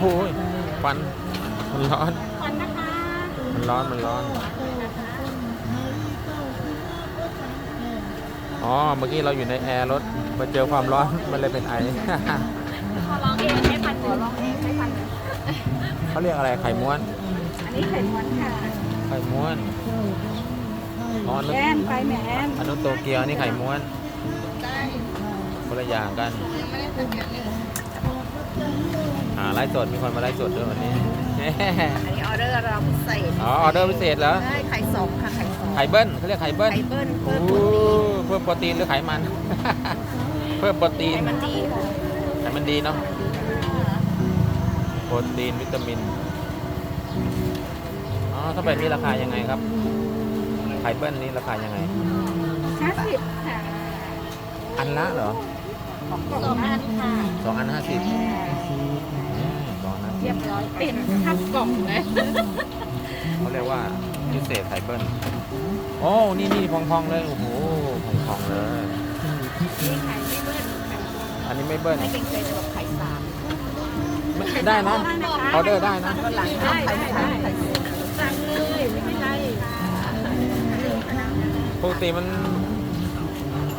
โหฟันมันร้อนก่อนนะคะ มันร้อนมันร้อน อ๋อ เมื่อกี้เราอยู่ในแอร์รถมาเจอความร้อนมันเลยเป็นไอขอร้องเองให้พันขอร้องเองให้พันเขาเรียกอะไรไข่ม้วน อันนี้ไข่ม้วนค่ะ ไข่ม้วนอ๋อนึกแอมไปแหมมอันนู้นโตเกียวนี่ไข่ม้วนคนละอย่างกัน อ่าไลฟ์สดมีคนมาไลฟ์สดด้วยวันนี้ อันนี้ออเดอร์เราพิเศษอ๋อออเดอร์พิเศษเหรอได้ไข่สองค่ะไข่สองไข่เบิ้ลเขาเรียกไข่เบิ้ลไข่เบิ้ลโอ้เพิ่มโปรตีนเพิ่มโปรตีนหรือไขมัน เพิ่มโปรตีนไข่มันดีค่ะไขมันดีเนาะโปรตีนวิตามินอ๋อถ้าแบบนี้ราคายังไงครับ ไข่เบิ้ลนี้ราคายังไง ห้าสิบค่ะอันละเหรอสองอันค่ะสองอันห้าสิบสองอันห้าสิเรียบบร้อยเป็นทับกล่องเลยเขาเรียกว่าพิเศษไข่เบิ้ลโอ้นี่นี่พองๆเลยโอ้โหพองๆเลยนี่ไข่ไม่เบิ้ลอันนี้ไม่เบิ้ลไม่เก่งใจจะแบบไข่สามไม่ได้นะออเดอร์ได้นะวันหลังเอาไข่สามไข่สี่สั่งเลยไม่เป็นไรปกติมัน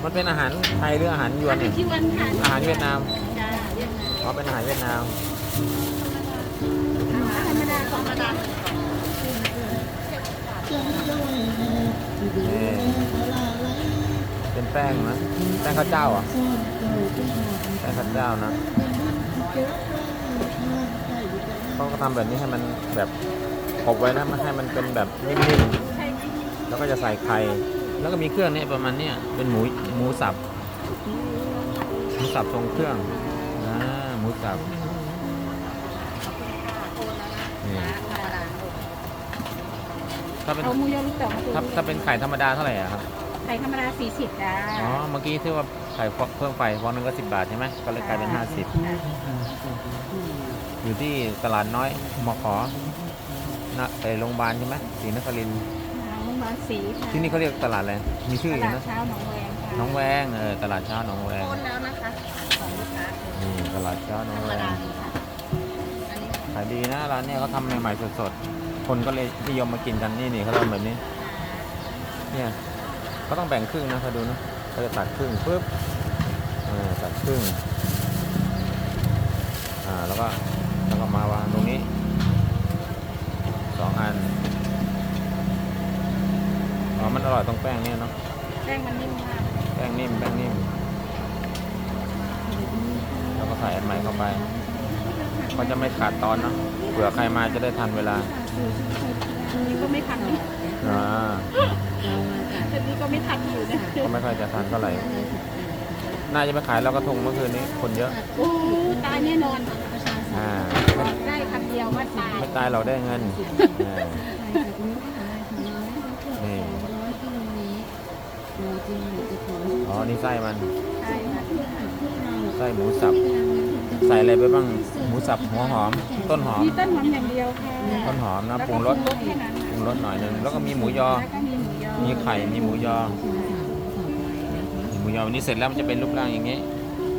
มันเป็นอาหารไทยหรืออาหารยวนอันเนี่ยที่วันค่ะอาหารเวียดนามจ้าเวียดนามอ๋อเป็นอาหารเวียดนาม แป้งนะแป้งข้าวเจ้าเหรอะแป้งข้าวเจ้านะเขาก็ทำแบบนี้ให้มันแบบขบไว้นะไม่ให้มันเป็นแบบนิ่มใช่ไหมๆแล้วก็จะใส่ไข่แล้วก็มีเครื่องนี้ประมาณเนี้ยเป็นหมูหมูสับหมูสับทรงเครื่องอ่าหมูสับนี่ถ้าเป็นเอาหมูยอลูกเต๋อมาดูถ้าถ้าเป็นไข่ธรรมดาเท่าไหร่อะครับไข่ธรรมดาสี่สิบจ้าอ๋อ เมื่อกี้ที่ว่าไข่เพิ่มไฟฟองหนึงก็สิบบาทใช่ไหมก็เลยกลายเป็นห้าสิบอยู่ที่ตลาดน้อยมขอนะไปโรงพยาบาลใช่ไหมศรีนครินทร์โรงพยาบาลสีค่ะที่นี่เขาเรียกตลาดอะไรมีชื่อตอยู่ลาดนะเช้าหนองแวงค่ะน้องแวงเออตลาดเช้าหนองแวงโอนแล้วนะคะของลูกค้านี่ตลาดเช้าหนธอรงรมแวดางดีค่ะอันนี้ขายดีนะร้านเนี้ยเขาทำใหม่ๆสดๆ คนก็เลยนิยมมากินกันนี่นี่เขาทำแบบนี้ เนี่ย เขาต้องแบ่งครึ่งนะเขาดูนะเขาจะตัดครึ่งปุ๊บเออตัดครึ่งอ่าแล้วก็แล้วก็มาวางตรงนี้สองอันอ๋อมันอร่อยตรงแป้งเนี่ยเนาะแป้งมันนิ่มมากแป้งนิ่มแป้งนิ่มแล้วก็ใส่อันใหม่เข้าไปก็จะไม่ขาดตอนเนาะเผื่อใครมาจะได้ทันเวลานี่ก็ไม่ทันนี่อ่า แต่นี่ก็ไม่ทันอยู่นะก็ไม่ค่อยจะทันเท่าไหร่น่าจะไปขายแล้วกระทงเมื่อคืนนี้คนเยอะโอ้ตายแน่นอนอ่าได้คำเดียวว่าตายไม่ตายเราได้เงินอ่านี่อ๋อนี่ไส้มันใช่ค่ะไส้หมูสับ ใส่อะไรไปบ้างหมูสับหัวหอม ต้นหอมมีต้นหอมอย่างเดียวค่ะต้นหอมนะแล้วปก็รุงรสแค่นั้นปรุงรสหน่อยหนึงแล้วก็มีหมูยอแล้วก็ มีหมูยอมีไข่ มีหมูยอ หมูยอวันนี้เสร็จแล้วมันจะเป็นรูปร่างอย่างนี้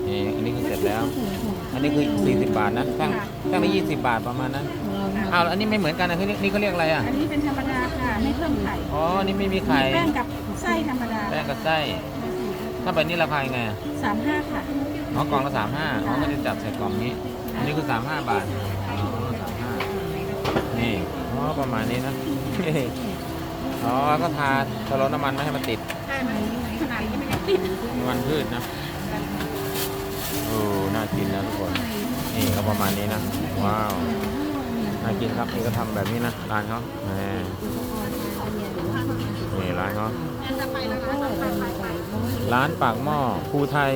นี่อันนี้คือเสร็จแล้ว อันนี้คือ 40 บาทนะแท่งแท่งละ20 บาทประมาณนั้นอ้าวแล้วอันนี้ไม่เหมือนกันนะคือนี่เขาเรียกอะไรอะ อันนี้เป็นธรรมดาค่ะ ไม่เพิ่มไข่อ๋อ นี่ไม่มีไข่มีแป้งกับไส้ธรรมดา แป้งกับไส้ ถ้าแบบนี้ราคายังไงอะสามห้าค่ะอ๋อกล่องละสามห้าอ๋อก็จะจับใส่กล่องนี้ อันนี้คือสามห้าบาท อ๋อสามห้านี่ อ๋อประมาณนี้นะ อ๋อ ก็ทาชะลอน้ำมันไม่ให้มันติด ใช่มันขนาดนี้มันยังติดน้ำมันพืชนะโอ้ น่ากินนะทุกคน นี่ก็ประมาณนี้นะ ว้าว น่ากินครับ นี่ก็ทำแบบนี้นะ ร้านเขาแหมนี่ร้านเขาจะไปแล้วนะไปไปไปร้านปากหม้อภูไทย